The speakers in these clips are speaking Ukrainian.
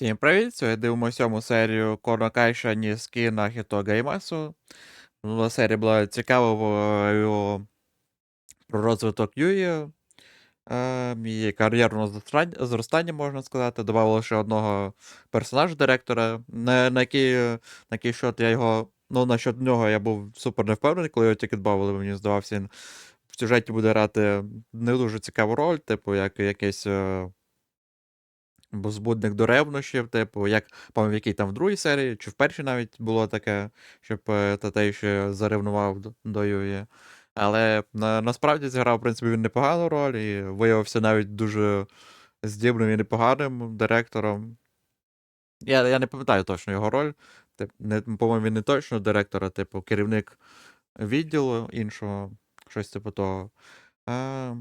Всім привіт! Сьогодні дивимося сьому серію Коно Кайша Ніски на Хіто Геймасу. Минула серія була цікавою про розвиток Юї. Е, її кар'єрного зростання, можна сказати. Добавили ще одного персонажа директора, на, на, який, на який счет я його. Ну, насчет нього я був супер не впевнений, коли його тільки додавали, мені здавався, він в сюжеті буде грати не дуже цікаву роль, типу, як якийсь. Бо збудник до ревнощів, типу, як пам'ятаю, в там в другій серії, чи в першій навіть було таке, щоб е, Татей ще заревнував до, Юї. Але на, насправді зіграв, в принципі, він непогану роль і виявився навіть дуже здібним і непоганим директором. Я, я не пам'ятаю точно його роль. Тип, не, по-моєму, він не точно директор, а типу керівник відділу іншого, щось типу того. А,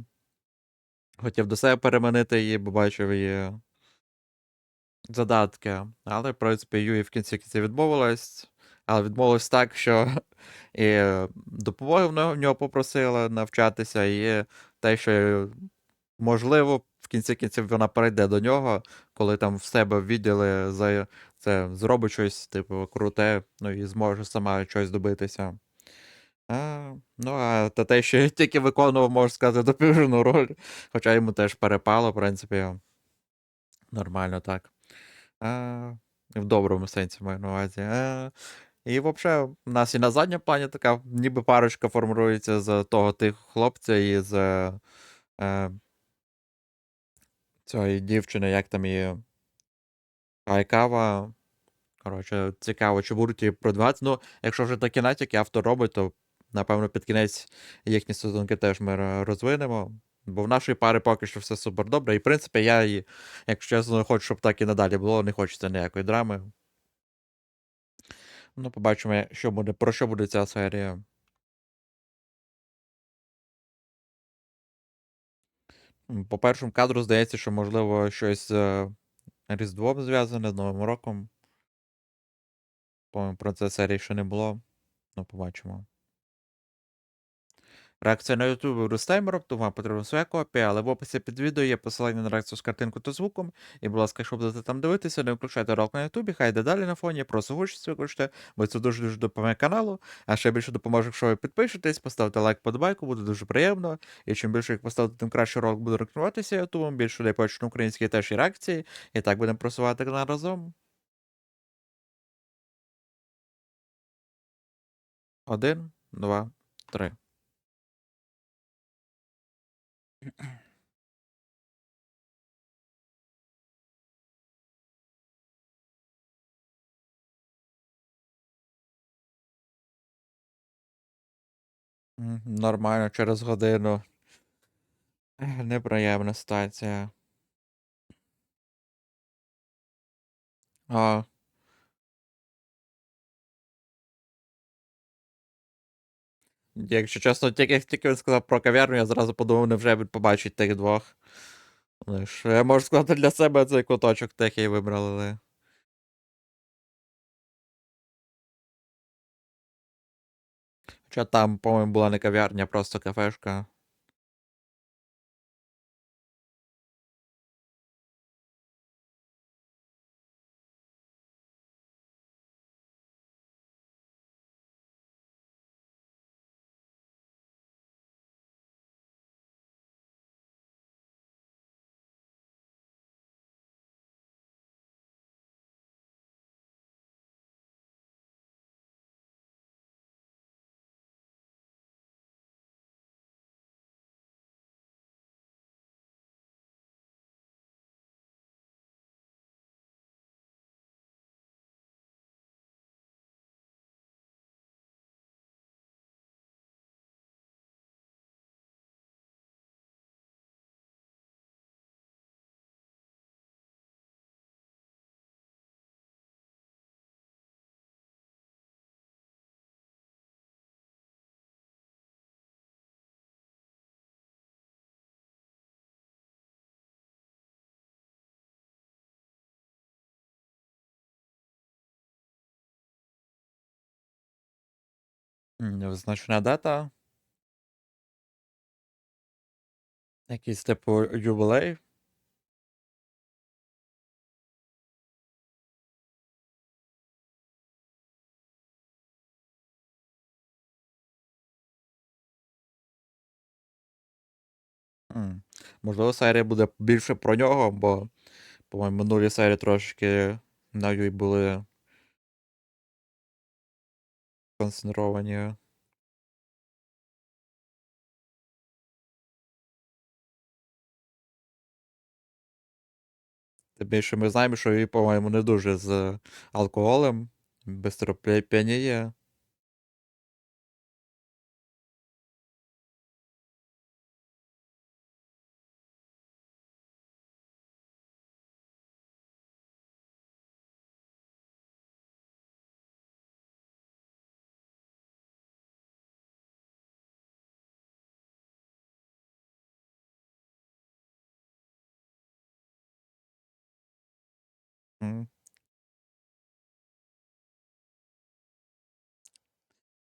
хотів до себе переманити її, бо бачив її задатки. Але, в принципі, Юї в кінці кінці відмовилась. Але відмовилась так, що і допомоги в нього- попросила навчатися, і те, що, можливо, в кінці кінців вона перейде до нього, коли там в себе в відділі за це зробить щось, типу, круте, ну і зможе сама щось добитися. А, ну, а та те, що тільки виконував, можна сказати, допірну роль, хоча йому теж перепало, в принципі, нормально так. А, в доброму сенсі маю на увазі. А, і взагалі, у нас і на задньому плані така, ніби парочка формується з того тих хлопця і з е, цієї дівчини, як там її Айкава. Коротше, цікаво, чи будуть її продавати. Ну, якщо вже такі натяки автор робить, то напевно під кінець їхні стосунки теж ми розвинемо. Бо в нашої пари поки що все супер добре. І в принципі, я якщо чесно, хочу, щоб так і надалі було, не хочеться ніякої драми. Ну, побачимо, що буде, про що буде ця серія. По першому кадру здається, що можливо щось з е, Різдвом зв'язане з Новим роком. По-моєму, про це серії ще не було. Ну, побачимо. Реакція на YouTube буде з таймером, тому вам потрібна своя копія, але в описі під відео є посилання на реакцію з картинкою та звуком. І, будь ласка, якщо будете там дивитися, не виключайте ролик на YouTube, хай йде далі на фоні, просто гучність виключте, бо це дуже-дуже допомагає каналу. А ще більше допоможе, якщо ви підпишетесь, поставите лайк подобайку, буде дуже приємно. І чим більше їх поставити, тим краще ролик буде рекомендуватися YouTube, більше людей побачить на українській теж і реакції. І так будемо просувати канал разом. Один, два, три. Нормально, через годину. Неприємна ситуація. А, якщо чесно, тільки, тільки він сказав про кав'ярню, я зразу подумав, невже він побачить тих двох. Лиш, я можу сказати для себе цей куточок тихий вибрали. Але... Хоча там, по-моєму, була не кав'ярня, а просто кафешка. Э, Значна дата. Якийсь типу ювелей? Можливо, серія буде більше про нього, бо, по-моєму, минулі серії трошки на юй були концентровані. Тим більше ми знаємо, що її, по-моєму, не дуже з алкоголем, бистро п'яніє.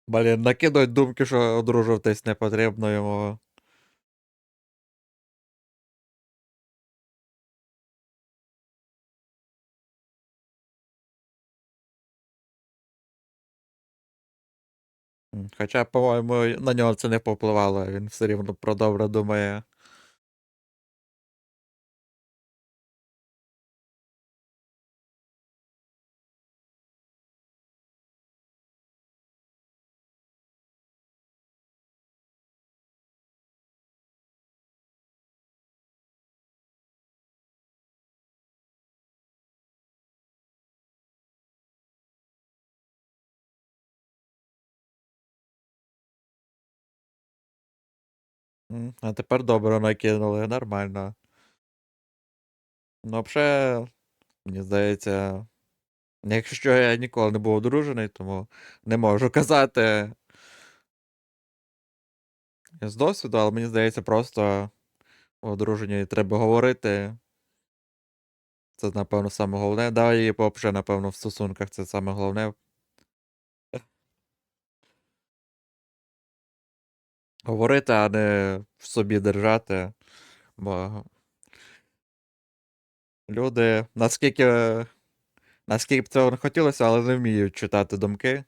Блін, накидують думки, що одружуватись не потрібно йому. Хоча, по-моєму, на нього це не попливало, він все рівно про добре думає. А тепер добре накинули, нормально. Ну, взагалі, мені здається, якщо я ніколи не був одружений, тому не можу казати з досвіду, але мені здається, просто у одруженні треба говорити. Це, напевно, саме головне. Да, і взагалі, напевно, в стосунках це саме головне. Говорити, а не в собі держати. Бо люди, наскільки, наскільки б цього не хотілося, але не вміють читати думки.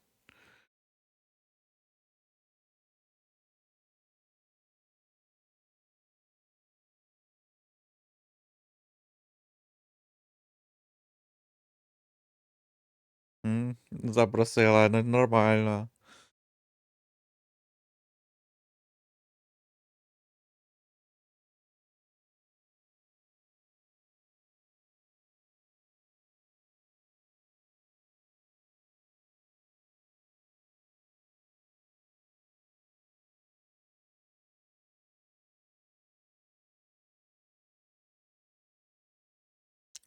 Запросила, нормально.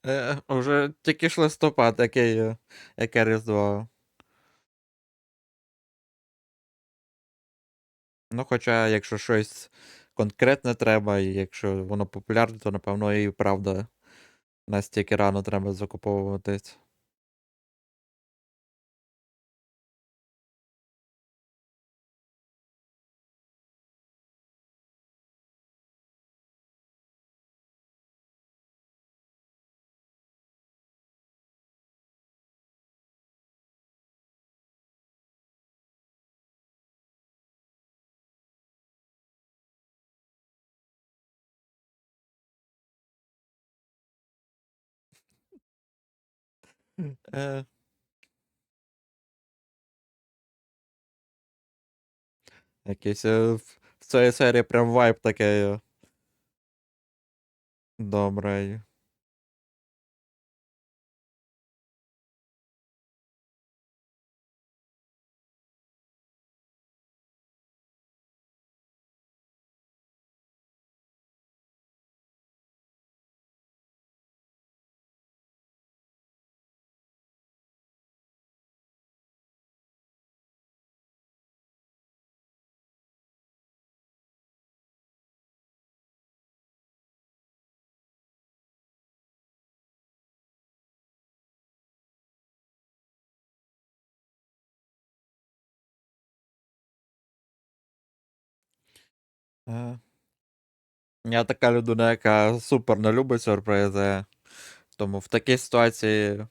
Е, уже тільки ж листопад, яке, яке Різдво. Ну, хоча, якщо щось конкретне треба, і якщо воно популярне, то напевно і правда настільки рано треба закуповуватись. Е, якийсь в в цієї серії прям вайб такий е, добрий. Я така людина, яка супер не любить сюрпризи. Тому в такій ситуації,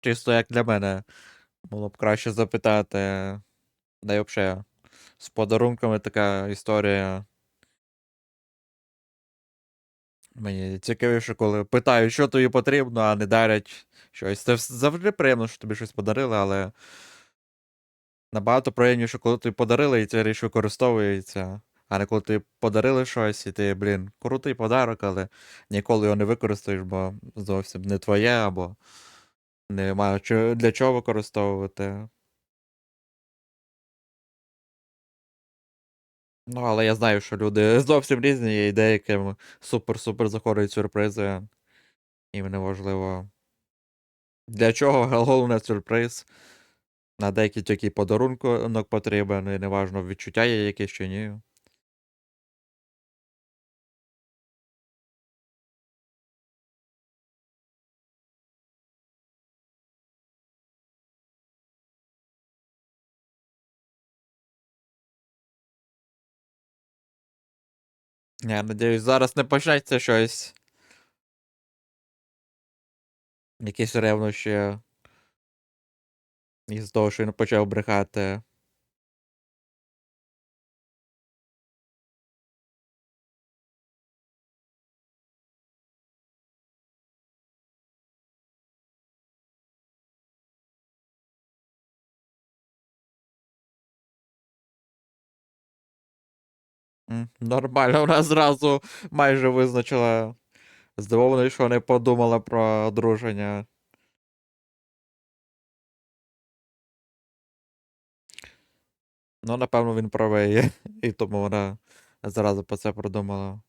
чисто як для мене, було б краще запитати. Да й взагалі, з подарунками така історія Мені цікавіше, коли питають, що тобі потрібно, а не дарять щось. Це завжди приємно, що тобі щось подарили, але набагато приємніше, коли тобі подарили, і ця річ використовується. А не коли тобі подарили щось, і ти, блін, крутий подарок, але ніколи його не використаєш, бо зовсім не твоє, або немає для чого використовувати. Ну, але я знаю, що люди зовсім різні, і деяким супер-супер заходять сюрпризи. Їм неважливо. Для чого головне сюрприз? На деякі тільки подарунок потрібен, і неважно, відчуття є якісь чи ні. Я надіюсь, зараз не почнеться щось. Якісь ревнощі. Із того, що він почав брехати. Нормально, вона зразу майже визначила. Здивований, що не подумала про одруження. Ну, напевно, він правий. І тому вона зразу про це продумала.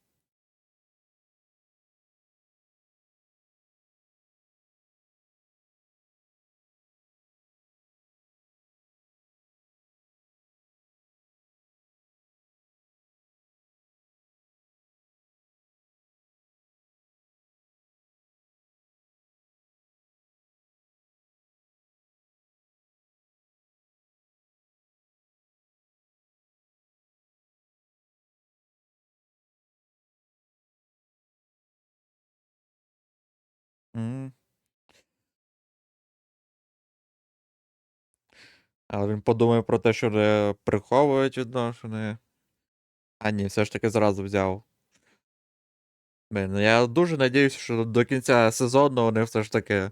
Але він подумав про те, що не приховують відносини. А ні, все ж таки зразу взяв. Блін, я дуже надіюся, що до кінця сезону вони все ж таки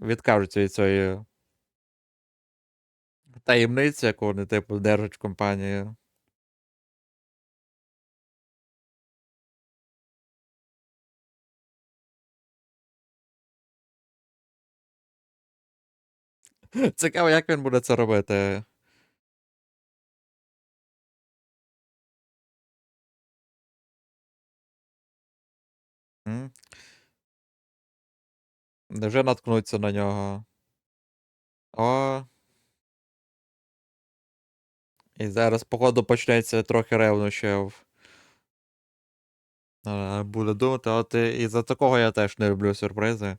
відкажуться від цієї таємниці, яку вони, типу, держать в компанії. Цікаво, як він буде це робити. Невже наткнуться на нього? О. І зараз, походу, почнеться трохи ревнощів. Е, Буде думати, от і, і за такого я теж не люблю сюрпризи.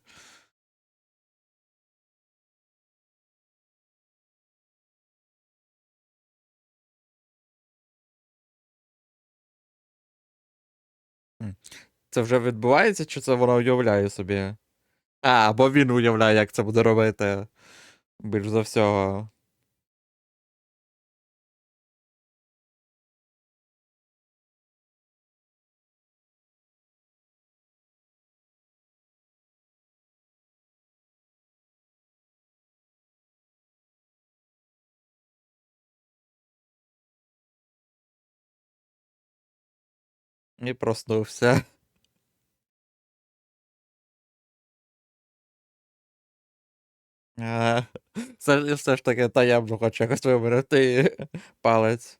Це вже відбувається, чи це вона уявляє собі? А, або він уявляє, як це буде робити. Більш за всього. І проснувся. А, Все, ж таки таємно хоче якось вибрати палець.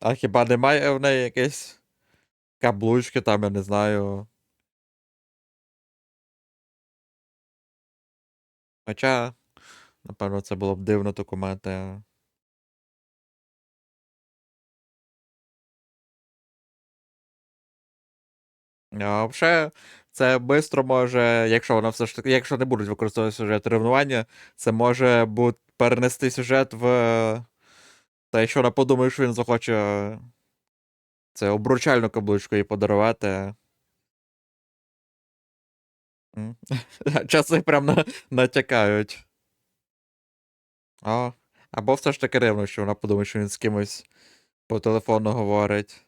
А хіба немає в неї якесь каблучки там, я не знаю. Хоча, напевно, це було б дивно таку мати. А взагалі, це швидко може, якщо вона все ж таки, якщо не будуть використовувати сюжет ревнування, це може бути перенести сюжет в. Та якщо вона подумає, що він захоче це обручальну каблучку їй подарувати. Часи прям на натякають. А, або все ж таки ревнощі, вона подумає, що він з кимось по телефону говорить.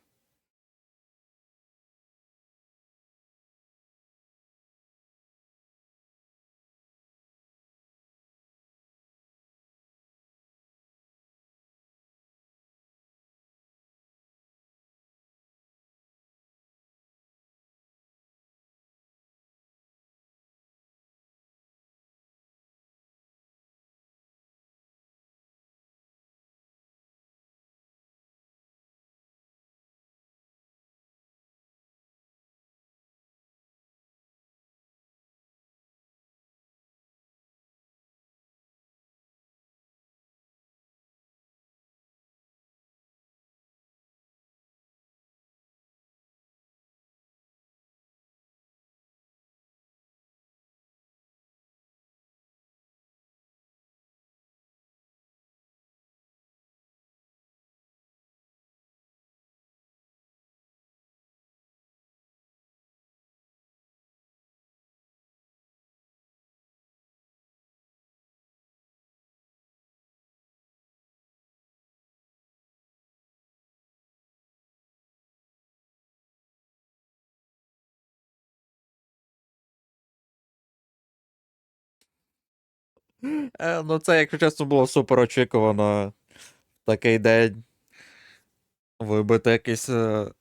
Ну це, якщо чесно, було супер очікувано. Такий день. Вибити якийсь е,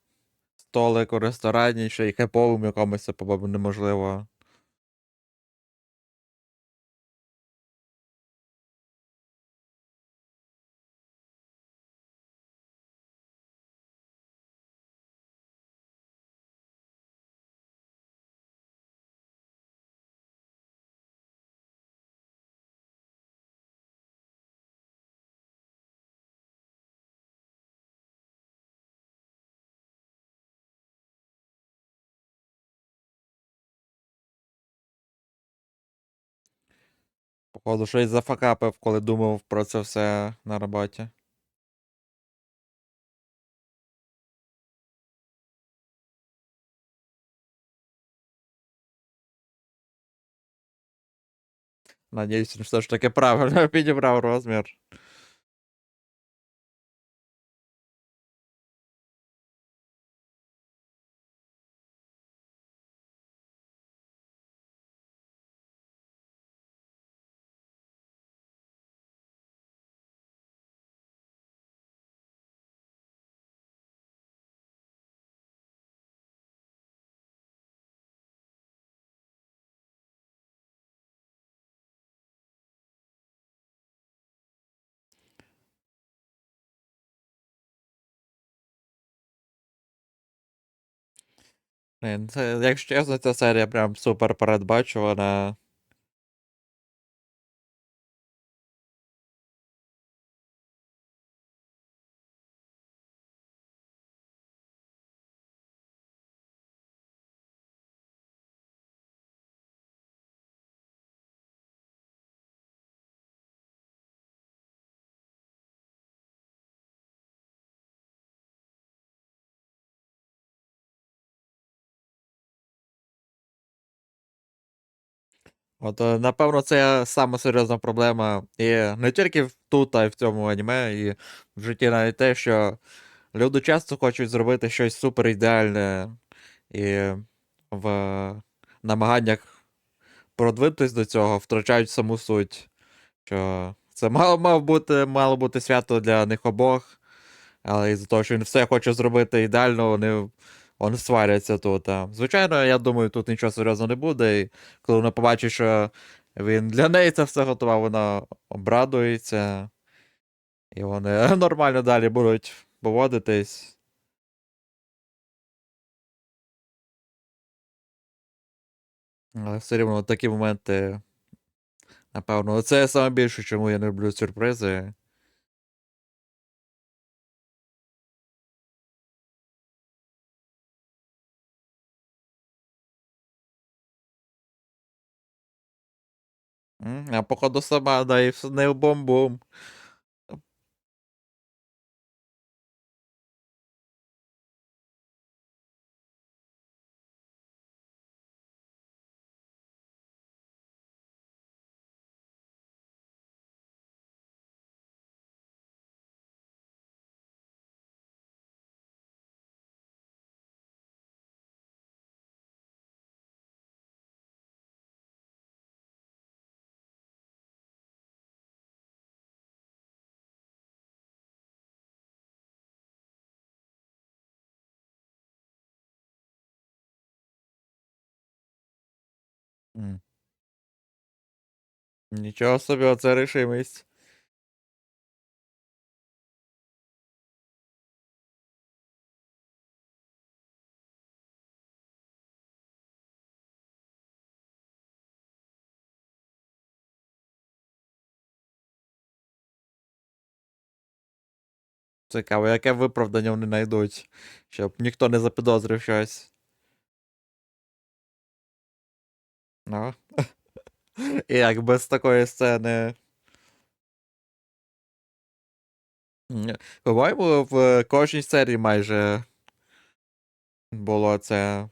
столик у ресторані, ще й хеповим якомусь, це, по-моєму, неможливо. Походу, щось зафакапив, коли думав про це все на роботі. Надіюсь, все ж таки правильно підібрав розмір. Це, якщо чесно, ця серія прям супер передбачувана. От, е, напевно, це сама серйозна проблема. І не тільки тут, а й в цьому аніме, і в житті навіть те, що люди часто хочуть зробити щось супер ідеальне і в намаганнях продвинутись до цього втрачають саму суть. Що це мало, мав бути, мало бути свято для них обох, але із-за того, що він все хоче зробити ідеально, вони, вони сваряться тут. Звичайно, я думаю, тут нічого серйозного не буде. І коли вона побачить, що він для неї це все готував, вона обрадується. І вони нормально далі будуть поводитись. Але все рівно такі моменти. Напевно, це саме більше, чому я не люблю сюрпризи. А походу сама, да, і не в. М. Нічого собі, оце рішимість. Цікаво, яке виправдання вони знайдуть, щоб ніхто не запідозрив щось. Ну. І як без такої сцени. По-моєму, в кожній серії майже було це.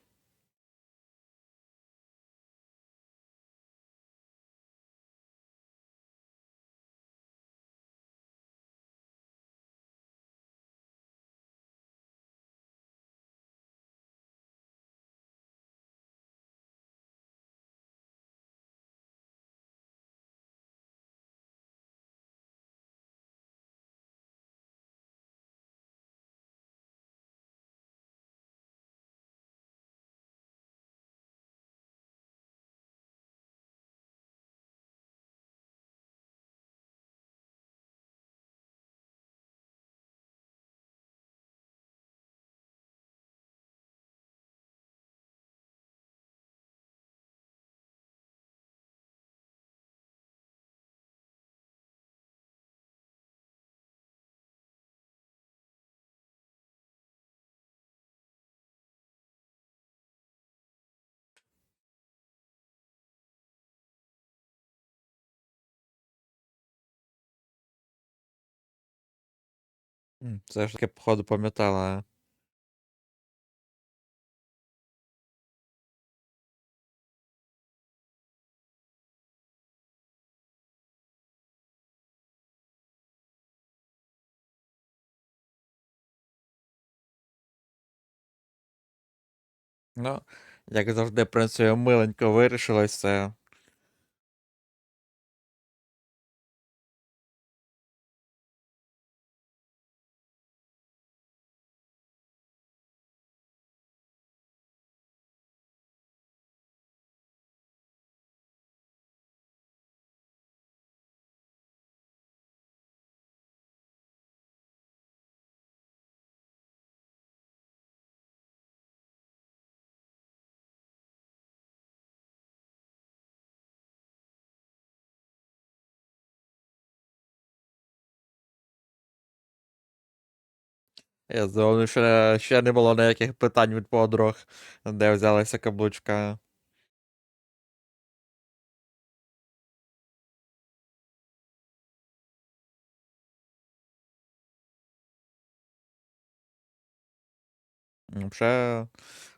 М, Все ж таки, походу, пам'ятала. Ну, як завжди, працює миленько вирішилось Я здивований, що ще не було ніяких питань від подруг, де взялася каблучка. Вже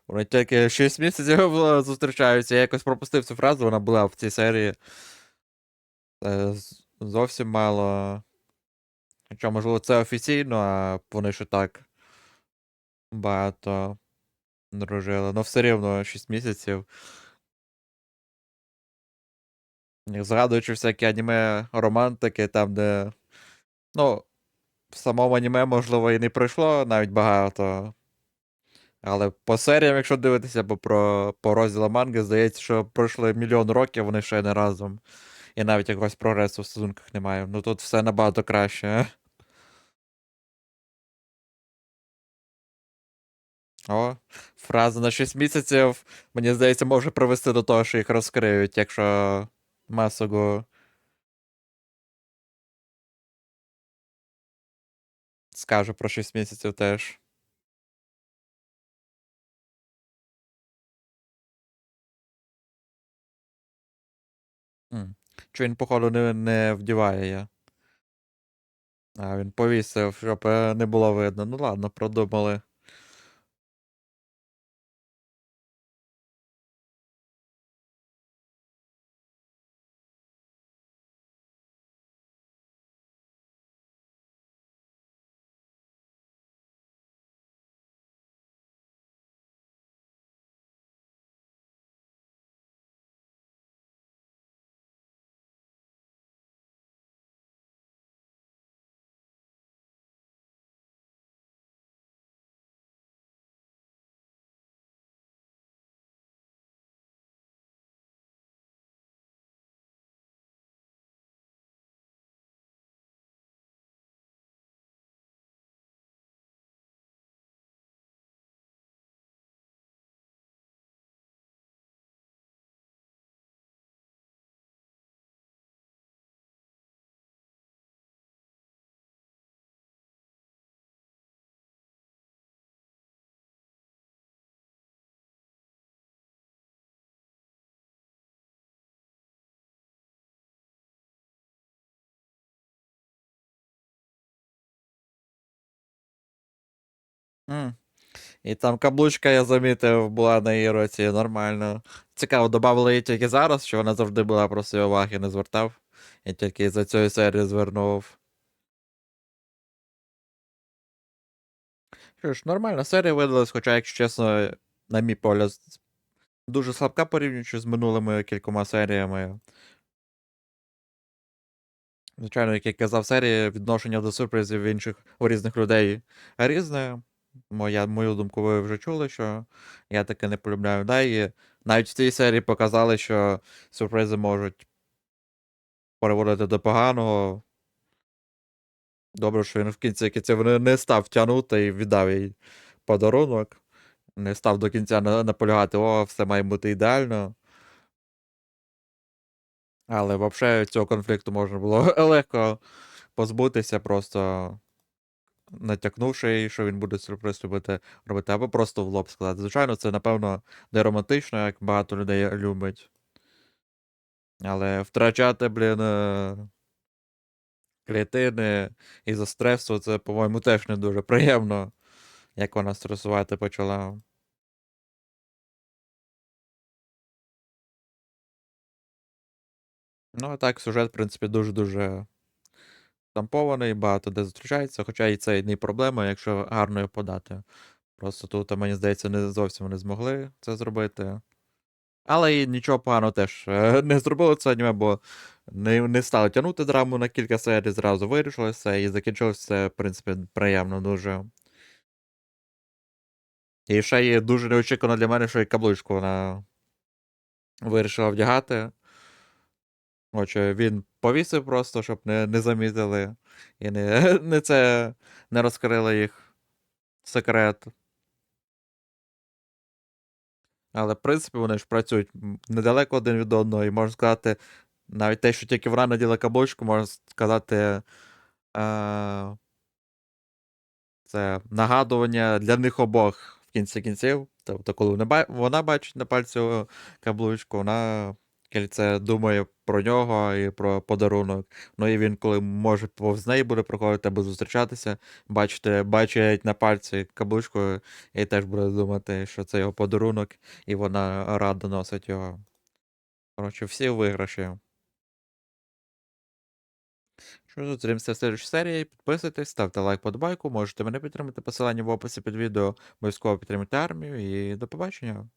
вони тільки 6 місяців е, зустрічаються. Я якось пропустив цю фразу, вона була в цій серії. Е, Зовсім мало. Хоча, можливо, це офіційно, а вони ще так багато дружили. Ну, все рівно 6 місяців. Згадуючи всякі аніме романтики, там, де. Ну, в самому аніме, можливо, і не пройшло навіть багато. Але по серіям, якщо дивитися, бо про по розділам манги, здається, що пройшли мільйон років, вони ще не разом. І навіть якогось прогресу в стосунках немає. Ну тут все набагато краще. О, фраза на 6 місяців, мені здається, може привести до того, що їх розкриють, якщо Масугу скаже про 6 місяців теж. М. Чи він, походу, не, не вдіває я. А, він повісив, щоб е, не було видно. Ну ладно, продумали. І там каблучка, я замітив, була на її році нормально. Цікаво, додали її тільки зараз, що вона завжди була, просто уваги не звертав. Я тільки за цією серією звернув. Що ж, нормальна серія видалась, хоча, якщо чесно, на мій погляд, дуже слабка порівнюючи з минулими кількома серіями. Звичайно, як я казав, серії відношення до сюрпризів інших у різних людей різне. Моя, мою думку, ви вже чули, що я таке не полюбляю. Да, і навіть в цій серії показали, що сюрпризи можуть переводити до поганого. Добре, що він в кінці кінців не, став тягнути і віддав їй подарунок. Не став до кінця наполягати, о, все має бути ідеально. Але взагалі цього конфлікту можна було легко позбутися, просто натякнувши їй, що він буде сюрприз робити, робити, або просто в лоб сказати. Звичайно, це, напевно, не романтично, як багато людей любить. Але втрачати, блін, е, клітини із-за стресу, це, по-моєму, теж не дуже приємно, як вона стресувати почала. Ну, а так, сюжет, в принципі, дуже-дуже штампований, багато де зустрічається, хоча і це не проблема, якщо гарно його подати. Просто тут, мені здається, не зовсім не змогли це зробити. Але і нічого поганого теж е, не зробили це аніме, бо не, не стали тягнути драму на кілька серій, зразу вирішили все і закінчилось все, в принципі, приємно дуже. І ще є дуже неочікувано для мене, що і каблучку вона вирішила вдягати. Отже, він повісив просто, щоб не, не замітили. І не, не це не розкрили їх секрет. Але, в принципі, вони ж працюють недалеко один від одного, і можна сказати, навіть те, що тільки вона наділа каблучку, можна сказати, е, це нагадування для них обох в кінці кінців. Тобто, коли вона бачить на пальці каблучку, вона кільце думає про нього і про подарунок. Ну і він, коли може повз неї буде проходити або зустрічатися, бачите, бачить на пальці каблучку, і теж буде думати, що це його подарунок, і вона рада носить його. Коротше, всі виграші. Що ж, зустрінемося в следующій серії. Підписуйтесь, ставте лайк, подобайку, можете мене підтримати посилання в описі під відео, обов'язково підтримати армію і до побачення.